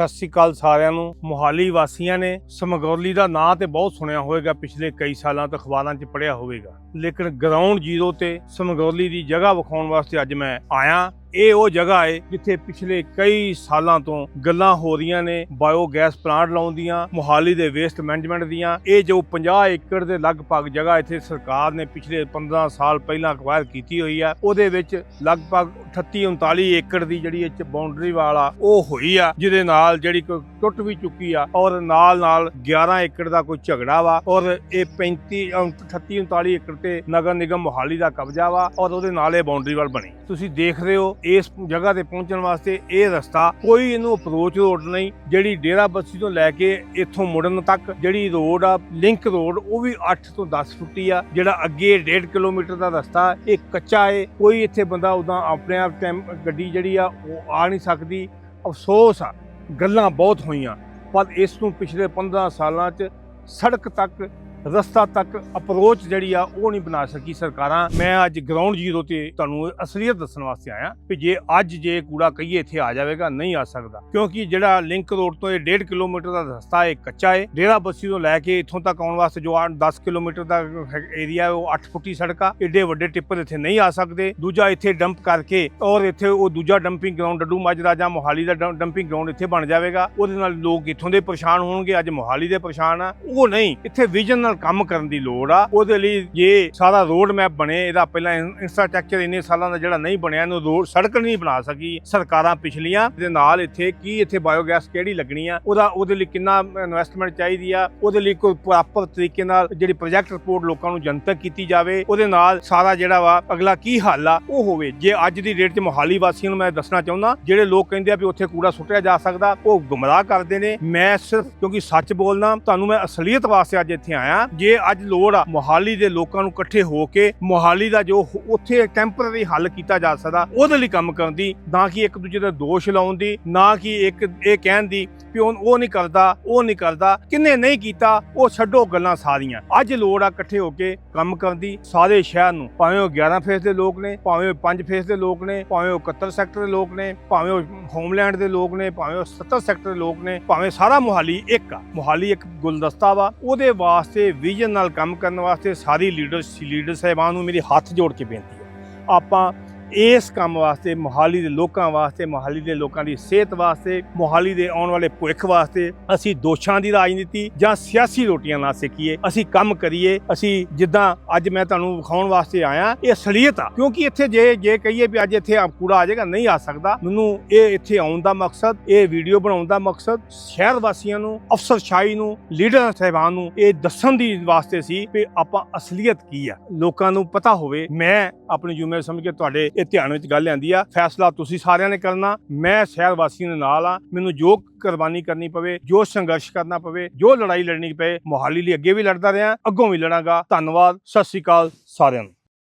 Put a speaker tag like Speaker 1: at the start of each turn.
Speaker 1: ਸਤਿ ਸ੍ਰੀ ਅਕਾਲ ਸਾਰਿਆਂ ਨੂੰ। ਮੋਹਾਲੀ ਵਾਸੀਆਂ ਨੇ ਸਮਗੌਲੀ ਦਾ ਨਾਂ ਤੇ ਬਹੁਤ ਸੁਣਿਆ ਹੋਵੇਗਾ, ਪਿਛਲੇ ਕਈ ਸਾਲਾਂ ਤੋਂ ਅਖਬਾਰਾਂ 'ਚ ਪੜਿਆ ਹੋਵੇਗਾ। ਲੇਕਿਨ ਗਰਾਊਂਡ ਜ਼ੀਰੋ ਤੇ ਸਮਗੌਲੀ ਦੀ ਜਗ੍ਹਾ ਵਿਖਾਉਣ ਵਾਸਤੇ ਅੱਜ ਮੈਂ ਆਇਆ। ਇਹ ਉਹ ਜਗ੍ਹਾ ਹੈ ਜਿੱਥੇ ਪਿਛਲੇ ਕਈ ਸਾਲਾਂ ਤੋਂ ਗੱਲਾਂ ਹੋ ਰਹੀਆਂ ਨੇ ਬਾਇਓ ਗੈਸ ਪਲਾਂਟ ਲਾਉਣ ਦੀਆਂ ਮੋਹਾਲੀ ਦੇ ਵੇਸਟ ਮੈਨੇਜਮੈਂਟ ਦੀਆਂ। ਇਹ ਜੋ 50 ਏਕੜ ਦੇ ਲਗਭਗ ਜਗ੍ਹਾ ਇੱਥੇ ਸਰਕਾਰ ਨੇ ਪਿਛਲੇ 15 ਸਾਲ ਪਹਿਲਾਂ ਅਕਵਾਇਰ ਕੀਤੀ ਹੋਈ ਆ ਉਹਦੇ ਵਿੱਚ ਲਗਭਗ 38 39 ਏਕੜ ਦੀ ਜਿਹੜੀ ਇਹ ਚ ਬਾਉਂਡਰੀ ਵਾਲਾ ਉਹ ਹੋਈ ਆ ਜਿਹਦੇ ਨਾਲ ਜਿਹੜੀ ਕੋਈ ਟੁੱਟ ਵੀ ਚੁੱਕੀ ਆ ਔਰ ਨਾਲ ਨਾਲ 11 ਏਕੜ ਦਾ ਕੋਈ ਝਗੜਾ ਵਾ ਔਰ ਇਹ 35 ਅਮ, 38 39 ਏਕੜ ਤੇ ਨਗਰ ਨਿਗਮ ਮੋਹਾਲੀ ਦਾ ਕਬਜ਼ਾ ਵਾ ਔਰ ਉਹਦੇ ਨਾਲ ਇਹ ਬਾਉਂਡਰੀ ਵਾਲ ਬਣੀ। ਤੁਸੀਂ ਦੇਖ ਰਹੇ ਹੋ ਇਸ ਜਗ੍ਹਾ ਤੇ ਪਹੁੰਚਣ ਵਾਸਤੇ ਇਹ ਰਸਤਾ ਕੋਈ ਇਹਨੂੰ ਅਪਰੋਚ ਰੋਡ ਨਹੀਂ, ਜਿਹੜੀ ਡੇਰਾ ਬੱਸੀ ਤੋਂ ਲੈ ਕੇ ਇੱਥੋਂ ਮੁੜਨ ਤੱਕ, ਜਿਹੜੀ ਰੋਡ ਆ ਲਿੰਕ ਰੋਡ ਉਹ ਵੀ 8 ਤੋਂ 10 ਫੁੱਟੀ ਆ, ਜਿਹੜਾ ਅੱਗੇ 1.5 ਕਿਲੋਮੀਟਰ ਦਾ ਰਸਤਾ, ਇਹ ਕੱਚਾ ਏ, ਕੋਈ ਇੱਥੇ ਬੰਦਾ ਉਦਾਂ ਆਪਣੇ ਆਪ ਟਾਈਮ ਗੱਡੀ ਜਿਹੜੀ ਆ, ਉਹ ਆ ਨਹੀਂ ਸਕਦੀ। ਅਫਸੋਸ ਆ, ਗੱਲਾਂ ਬਹੁਤ ਹੋਈਆਂ, ਪਰ ਇਸ ਨੂੰ ਪਿਛਲੇ 15 ਸਾਲਾਂ 'ਚ ਸੜਕ ਤੱਕ ਰਸਤਾ ਤੱਕ ਅਪਰੋਚ ਜਿਹੜੀ ਆ, ਉਹ ਨਹੀਂ ਬਣਾ ਸਕੀ ਸਰਕਾਰਾਂ। ਮੈਂ ਅੱਜ ਗਰਾਊਂਡ ਜ਼ੀਰੋ ਤੇ ਤੁਹਾਨੂੰ ਅਸਲੀਅਤ ਦੱਸਣ ਵਾਸਤੇ ਆਇਆ ਕਿ ਜੇ ਅੱਜ ਜੇ ਕੂੜਾ ਕਹੀਏ, ਇੱਥੇ ਆ ਜਾਵੇਗਾ, ਨਹੀਂ ਆ ਸਕਦਾ। ਕਿਉਂਕਿ ਜਿਹੜਾ ਲਿੰਕ ਰੋਡ ਤੋਂ ਇਹ 1.5 ਕਿਲੋਮੀਟਰ ਦਾ ਰਸਤਾ ਹੈ ਕੱਚਾ ਹੈ। ਡੇਰਾ ਬੱਸੀ ਤੋਂ ਲੈ ਕੇ ਇੱਥੋਂ ਤੱਕ ਆਉਣ ਵਾਸਤੇ ਜੋ 10 ਕਿਲੋਮੀਟਰ ਦਾ ਏਰੀਆ ਹੈ, ਉਹ 8 ਫੁੱਟੀ ਸੜਕ ਆ। ਏਡੇ ਵੱਡੇ ਟਿੱਪਰ ਇੱਥੇ ਨਹੀਂ ਆ ਸਕਦੇ। ਦੂਜਾ ਇੱਥੇ ਡੰਪ ਕਰਕੇ ਔਰ ਇੱਥੇ ਉਹ ਦੂਜਾ ਡੰਪਿੰਗ ਗਰਾਊਂਡ ਡੱਡੂ ਮਾਜਰਾ ਜਾਂ ਮੋਹਾਲੀ ਦਾ ਡੰਪਿੰਗ ਗਰਾਊਂਡ ਇੱਥੇ ਬਣ ਜਾਵੇਗਾ। ਉਹਦੇ ਨਾਲ ਲੋਕ ਇੱਥੋਂ ਦੇ ਪਰੇਸ਼ਾਨ ਹੋਣਗੇ, ਅੱਜ ਮੋਹਾਲੀ ਦੇ ਪਰੇਸ਼ਾਨ ਆ। ਉਹ ਨਹੀਂ, ਇੱਥੇ ਵਿਜ਼ਨ ਨਾਲ ਕੰਮ ਕਰਨ ਦੀ ਲੋੜ ਆ, ਉਹਦੇ ਲਈ ਜੇ ਸਾਰਾ ਰੋਡ ਮੈਪ ਬਣੇ, ਇਹਦਾ ਪਹਿਲਾਂ ਇਨਫਰਾਸਟ੍ਰਕਚਰ ਇੰਨੇ ਸਾਲਾਂ ਦਾ ਜਿਹੜਾ ਨਹੀਂ ਬਣਿਆ, ਇਹਨੂੰ ਰੋਡ ਸੜਕ ਨਹੀਂ ਬਣਾ ਸਕੀ, ਸਰਕਾਰਾਂ ਪਿਛਲੀਆਂ ਦੇ ਨਾਲ ਇੱਥੇ ਕੀ ਇੱਥੇ ਬਾਇਓਗੈਸ ਕਿਹੜੀ ਲੱਗਣੀ ਆ, ਉਹਦਾ, ਉਹਦੇ ਲਈ ਕਿੰਨਾ ਇਨਵੈਸਟਮੈਂਟ ਚਾਹੀਦੀ ਆ, ਉਹਦੇ ਲਈ ਕੋਈ ਪ੍ਰੋਪਰ ਤਰੀਕੇ ਨਾਲ ਜਿਹੜੀ ਪ੍ਰੋਜੈਕਟ ਰਿਪੋਰਟ ਲੋਕਾਂ ਨੂੰ ਜਨਤਕ ਕੀਤੀ ਜਾਵੇ, ਉਹਦੇ ਨਾਲ ਸਾਰਾ ਜਿਹੜਾ ਵਾ, ਅਗਲਾ ਕੀ ਹੱਲ ਆ, ਉਹ ਹੋਵੇ। ਜੇ ਅੱਜ ਦੀ ਡੇਟ 'ਚ ਮੋਹਾਲੀ ਵਾਸੀਆਂ ਨੂੰ ਮੈਂ ਦੱਸਣਾ ਚਾਹੁੰਦਾ, ਜਿਹੜੇ ਲੋਕ ਕਹਿੰਦੇ ਆ ਵੀ ਉੱਥੇ ਕੂੜਾ ਸੁੱਟਿਆ ਜਾ ਸਕਦਾ, ਉਹ ਗੁੰਮਰਾਹ ਕਰਦੇ ਨੇ। ਮੈਂ ਸਿਰਫ, ਕਿਉਂਕਿ ਸੱਚ ਬੋਲਣਾ ਤੁਹਾਨੂੰ ਮੈਂ ਅਸਲੀਅਤ ਵਾਸਤੇ ਅੱਜ ਇੱਥੇ ਆਇਆ ਜੇ ਅੱਜ ਲੋੜ ਆ, ਮੋਹਾਲੀ ਦੇ ਲੋਕਾਂ ਨੂੰ ਇਕੱਠੇ ਹੋ ਕੇ ਮੋਹਾਲੀ ਦਾ ਜੋ ਉੱਥੇ ਟੈਂਪਰੇਰੀ ਹੱਲ ਕੀਤਾ ਜਾ ਸਕਦਾ, ਉਹਦੇ ਲਈ ਕੰਮ ਕਰਨ ਦੀ, ਨਾ ਕਿ ਇੱਕ ਦੂਜੇ ਦਾ ਦੋਸ਼ ਲਾਉਣ ਦੀ, ਨਾ ਕਿ ਇੱਕ ਇਹ ਕਹਿਣ ਦੀ ਵੀ ਉਹ ਨਹੀਂ ਕਰਦਾ, ਉਹ ਨਹੀਂ ਕਰਦਾ, ਕਿੰਨੇ ਨਹੀਂ ਕੀਤਾ, ਉਹ ਛੱਡੋ ਗੱਲਾਂ ਸਾਰੀਆਂ। ਅੱਜ ਲੋੜ ਆ ਇਕੱਠੇ ਹੋ ਕੇ ਕੰਮ ਕਰਨ ਦੀ, ਸਾਰੇ ਸ਼ਹਿਰ ਨੂੰ, ਭਾਵੇਂ ਉਹ 11 ਫੇਸ ਦੇ ਲੋਕ ਨੇ, ਭਾਵੇਂ ਉਹ 5 ਫੇਸ ਦੇ ਲੋਕ ਨੇ, ਭਾਵੇਂ ਉਹ 71 ਸੈਕਟਰ ਦੇ ਲੋਕ ਨੇ, ਭਾਵੇਂ ਉਹ ਹੋਮਲੈਂਡ ਦੇ ਲੋਕ ਨੇ, ਭਾਵੇਂ ਉਹ 70 ਸੈਕਟਰ ਦੇ ਲੋਕ ਨੇ, ਭਾਵੇਂ ਸਾਰਾ ਮੋਹਾਲੀ ਇੱਕ ਆ। ਮੋਹਾਲੀ ਇੱਕ ਗੁਲਦਸਤਾ ਵਾ, ਉਹਦੇ ਵਾਸਤੇ ਵਿਜ਼ਨ ਨਾਲ ਕੰਮ ਕਰਨ ਵਾਸਤੇ ਸਾਰੀ ਲੀਡਰਸ ਲੀਡਰ ਸਾਹਿਬਾਨ ਨੂੰ ਮੇਰੀ ਹੱਥ ਜੋੜ ਕੇ ਬੇਨਤੀ ਹੈ। ਆਪਾਂ ਇਸ ਕੰਮ ਵਾਸਤੇ, ਮੋਹਾਲੀ ਦੇ ਲੋਕਾਂ ਵਾਸਤੇ, ਮੋਹਾਲੀ ਦੇ ਲੋਕਾਂ ਦੀ ਸਿਹਤ ਵਾਸਤੇ, ਮੋਹਾਲੀ ਦੇ ਆਉਣ ਵਾਲੇ ਭਵਿੱਖ ਵਾਸਤੇ ਅਸੀਂ ਦੋਸ਼ਾਂ ਦੀ ਰਾਜਨੀਤੀ ਜਾਂ ਸਿਆਸੀ ਰੋਟੀਆਂ ਨਾ ਸਿੱਖੀਏ ਅਸੀਂ ਕੰਮ ਕਰੀਏ। ਅਸੀਂ ਜਿੱਦਾਂ ਅੱਜ ਮੈਂ ਤੁਹਾਨੂੰ ਵਿਖਾਉਣ ਵਾਸਤੇ ਆਇਆ, ਇਹ ਅਸਲੀਅਤ ਆ। ਕਿਉਂਕਿ ਇੱਥੇ ਜੇ ਜੇ ਕਹੀਏ ਵੀ ਅੱਜ ਇੱਥੇ ਕੂੜਾ ਆ ਜਾਏਗਾ, ਨਹੀਂ ਆ ਸਕਦਾ। ਮੈਨੂੰ ਇਹ ਇੱਥੇ ਆਉਣ ਦਾ ਮਕਸਦ, ਇਹ ਵੀਡੀਓ ਬਣਾਉਣ ਦਾ ਮਕਸਦ, ਸ਼ਹਿਰ ਵਾਸੀਆਂ ਨੂੰ ਅਫਸਰਸ਼ਾਹੀ ਨੂੰ, ਲੀਡਰ ਸਾਹਿਬਾਨ ਨੂੰ ਇਹ ਦੱਸਣ ਦੀ ਵਾਸਤੇ ਸੀ ਕਿ ਆਪਾਂ ਅਸਲੀਅਤ ਕੀ ਆ। ਲੋਕਾਂ ਨੂੰ ਪਤਾ ਹੋਵੇ, ਮੈਂ ਆਪਣੀ ਜ਼ਿੰਮੇਵਾਰੀ ਸਮਝ ਕੇ ਤੁਹਾਡੇ ਇਹ ਧਿਆਨ ਵਿੱਚ ਗੱਲ ਲਿਆਂਦੀ ਆ, ਫੈਸਲਾ ਤੁਸੀਂ ਸਾਰਿਆਂ ਨੇ ਕਰਨਾ, ਮੈਂ ਸ਼ਹਿਰ ਵਾਸੀਆਂ ਦੇ ਨਾਲ ਆ, ਮੈਨੂੰ ਜੋ ਕੁਰਬਾਨੀ ਕਰਨੀ ਪਵੇ, ਜੋ ਸੰਘਰਸ਼ ਕਰਨਾ ਪਵੇ, ਜੋ ਲੜਾਈ ਲੜਨੀ ਪਏ, ਮੋਹਾਲੀ ਲਈ ਅੱਗੇ ਵੀ ਲੜਦਾ ਰਿਹਾ, ਅੱਗੋਂ ਵੀ ਲੜਾਂਗਾ, ਧੰਨਵਾਦ, ਸਤਿ ਸ਼੍ਰੀ ਅਕਾਲ ਸਾਰਿਆਂ ਨੂੰ।